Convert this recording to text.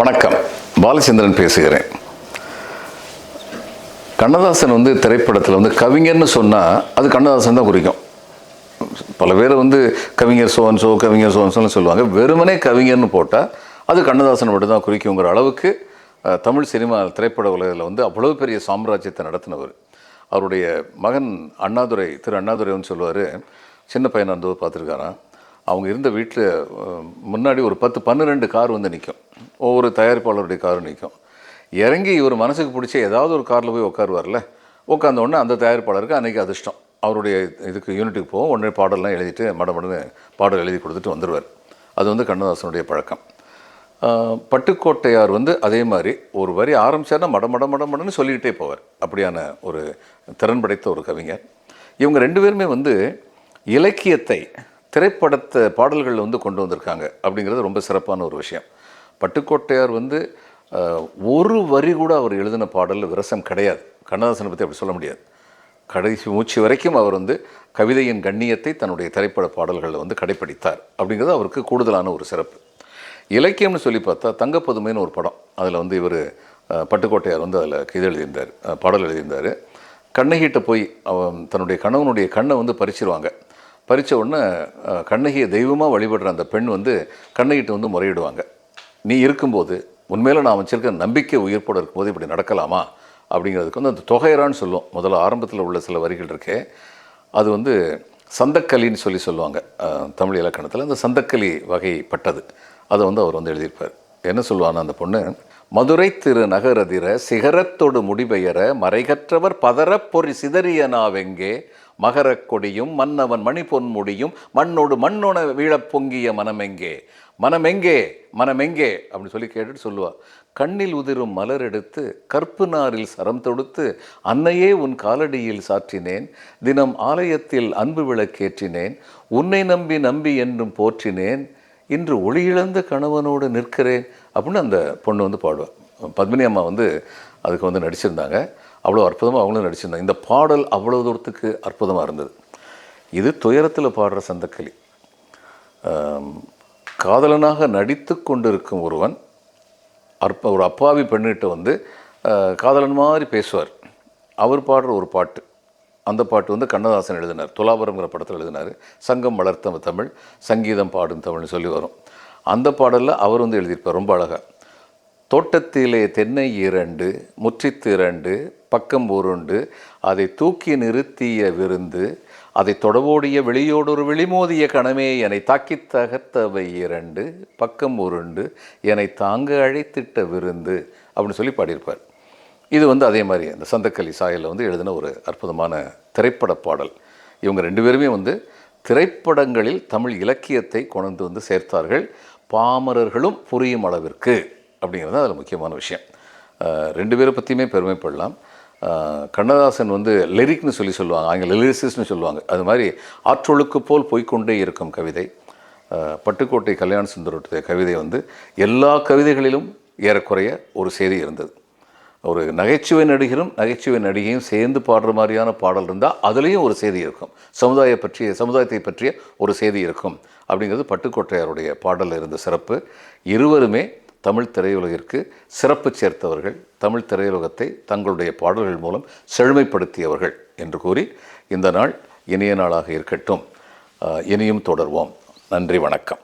வணக்கம். பாலச்சந்திரன் பேசுகிறேன். கண்ணதாசன் வந்து திரைப்படத்தில் வந்து கவிஞர்னு சொன்னால் அது கண்ணதாசன் தான் குறிக்கும். பல பேர் வந்து கவிஞர் சோன் சோ கவிஞர் சோன் சோன்னு சொல்லுவாங்க. வெறுமனே கவிஞர்னு போட்டால் அது கண்ணதாசன் மட்டும் தான் குறிக்குங்கிற அளவுக்கு தமிழ் சினிமா திரைப்பட உலகில் வந்து அவ்வளவு பெரிய சாம்ராஜ்யத்தை நடத்தினவர். அவருடைய மகன் அண்ணாதுரை திரு அண்ணாதுரைன்னு சொல்லுவார். சின்ன பையனாக இருந்தவர் பார்த்துருக்காரான் அவங்க இருந்த வீட்டில் முன்னாடி ஒரு பத்து பன்னிரெண்டு கார் வந்து நிற்கும் ஒவ்வொரு தயாரிப்பாளருடைய காரும் நிற்கும் இறங்கி இவர் மனசுக்கு பிடிச்ச ஏதாவது ஒரு காரில் போய் உட்காருவார்ல உட்காந்த உடனே அந்த தயாரிப்பாளருக்கு அன்றைக்கி அதிர்ஷ்டம். அவருடைய இதுக்கு யூனிட்டுக்கு போவோம். உடனே பாடல்லாம் எழுதிட்டு மடமடன்னு பாடல் எழுதி கொடுத்துட்டு வந்துடுவார் அது வந்து கண்ணதாசனுடைய பழக்கம். பட்டுக்கோட்டையார் வந்து அதே மாதிரி ஒரு வரி ஆரம்பித்தார்னா மட மடமடன்னு சொல்லிக்கிட்டே போவார். அப்படியான ஒரு திறன் படைத்த ஒரு கவிஞர். இவங்க ரெண்டு பேருமே வந்து இலக்கியத்தை திரைப்படத்தை பாடல்களில் வந்து கொண்டு வந்திருக்காங்க அப்படிங்கிறது ரொம்ப சிறப்பான ஒரு விஷயம். பட்டுக்கோட்டையார் வந்து ஒரு வரி கூட அவர் எழுதின பாடலில் விரசம் கிடையாது. கண்ணதாசனை பற்றி அப்படி சொல்ல முடியாது. கடைசி மூச்சு வரைக்கும் அவர் வந்து கவிதையின் கண்ணியத்தை தன்னுடைய திரைப்பட பாடல்களில் வந்து கடைப்பிடித்தார். அப்படிங்கிறது அவருக்கு கூடுதலான ஒரு சிறப்பு. இலக்கியம்னு சொல்லி பார்த்தா தங்கப்பதுமைன்னு ஒரு படம். அதில் வந்து இவர் பட்டுக்கோட்டையார் வந்து அதில் இது எழுதியிருந்தார் பாடல் எழுதியிருந்தார். கண்ணகிட்ட போய் அவன் தன்னுடைய கணவனுடைய கண்ணை வந்து பறிச்சிருவாங்க. பறித்த உடனே கண்ணகியை தெய்வமாக வழிபடுற அந்த பெண் வந்து கண்ணகிட்ட வந்து முறையிடுவாங்க. நீ இருக்கும்போது உண்மையில நான் வச்சிருக்க நம்பிக்கை உயிர்ப்போடு இருக்கும்போது இப்படி நடக்கலாமா? அப்படிங்கிறதுக்கு வந்து அந்த தொகையரான்னு சொல்லுவோம். முதல்ல ஆரம்பத்தில் உள்ள சில வரிகள் இருக்கே. அது வந்து சந்தக்கலின்னு சொல்லி சொல்லுவாங்க. தமிழ் இலக்கணத்தில் அந்த சந்தக்கலி வகைப்பட்டது. அதை வந்து அவர் வந்து எழுதியிருப்பார். என்ன சொல்லுவான்னா அந்த பொண்ணு மதுரை திரு நகரதிர சிகரத்தொடு முடிபெயர மறைகற்றவர் பதற பொறி சிதறிய நாவெங்கே? மகரக் கொடியும் மன்னவன் மணி பொன்முடியும் மண்ணோடு மண்ணோன வீழப் பொங்கிய மனமெங்கே. மனமெங்கே மனமெங்கே அப்படின்னு சொல்லி கேட்டுட்டு சொல்லுவா. கண்ணில் உதிரும் மலர் எடுத்து கற்பு நாரில் சரம் தொடுத்து அன்னையே உன் காலடியில் சாற்றினேன் தினம் ஆலயத்தில் அன்பு விளக்கேற்றினேன் உன்னை நம்பி நம்பி என்றும் போற்றினேன் இன்று ஒளியிழந்த கணவனோடு நிற்கிறேன் அப்படின்னு அந்த பொண்ணு வந்து பாடுவாள் பத்மினி அம்மா வந்து அதுக்கு வந்து நடிச்சிருந்தாங்க. அவ்வளோ அற்புதமாக அவங்களும் நடிச்சிருந்தாங்க. இந்த பாடல் அவ்வளோ தூரத்துக்கு அற்புதமாக இருந்தது. இது துயரத்தில் பாடுற சந்தக்களி. காதலனாக நடித்து கொண்டிருக்கும் ஒருவன் அற்ப ஒரு அப்பாவி பெண்ணிட்ட வந்து காதலன் மாதிரி பேசுவார். அவர் பாடுற ஒரு பாட்டு. அந்த பாட்டு வந்து கண்ணதாசன் எழுதினார். துலாபரம்ங்கிற படத்தில் எழுதினார். சங்கம் வளர்த்த தமிழ் சங்கீதம் பாடும் தமிழ்னு சொல்லி வரும். அந்த பாடலில் அவர் வந்து எழுதியிருப்பார். ரொம்ப அழகாக தோட்டத்திலே தென்னை இரண்டு முற்றித்திரண்டு பக்கம் உருண்டு. அதை தூக்கி நிறுத்திய விருந்து அதை தொடவோடிய வெளியோடொரு வெளிமோதிய கணமே என்னை தாக்கி தகர்த்தவை இரண்டு பக்கம் உருண்டு. என்னை தாங்க அழைத்திட்ட விருந்து அப்படின்னு சொல்லி பாடியிருப்பார். இது வந்து அதே மாதிரி அந்த சந்தக்கலி சாயலில் வந்து எழுதின ஒரு அற்புதமான திரைப்பட பாடல். இவங்க ரெண்டு பேருமே வந்து திரைப்படங்களில் தமிழ் இலக்கியத்தை கொண்டு வந்து சேர்த்தார்கள். பாமரர்களும் புரியும் அளவிற்கு. அப்படிங்கிறது அதில் முக்கியமான விஷயம். ரெண்டு பேரை பற்றியுமே பெருமைப்படலாம். கண்ணதாசன் வந்து லிரிக்னு சொல்லி சொல்லுவாங்க. ஆங்கில லிரிசிஸ்னு சொல்லுவாங்க. அது மாதிரி ஆற்றொழுக்கு போல் போய்க்கொண்டே இருக்கும் கவிதை. பட்டுக்கோட்டை கல்யாண சுந்தருடைய கவிதை வந்து எல்லா கவிதைகளிலும் ஏறக்குறைய ஒரு செய்தி இருந்தது. ஒரு நகைச்சுவை நடிகரும் நகைச்சுவை நடிகையும் சேர்ந்து பாடுற மாதிரியான பாடல் இருந்தால் அதுலேயும் ஒரு செய்தி இருக்கும். சமுதாய பற்றிய சமுதாயத்தை பற்றிய ஒரு செய்தி இருக்கும். அப்படிங்கிறது பட்டுக்கோட்டையாருடைய பாடலில் இருந்த சிறப்பு. இருவருமே தமிழ் திரையுலகிற்கு சிறப்பு சேர்த்தவர்கள் தமிழ் திரையுலகத்தை தங்களுடைய பாடல்கள் மூலம் செழுமைப்படுத்தியவர்கள் என்று கூறி இந்த நாள் இனிய நாளாக இருக்கட்டும். இனியும் தொடர்வோம். நன்றி வணக்கம்.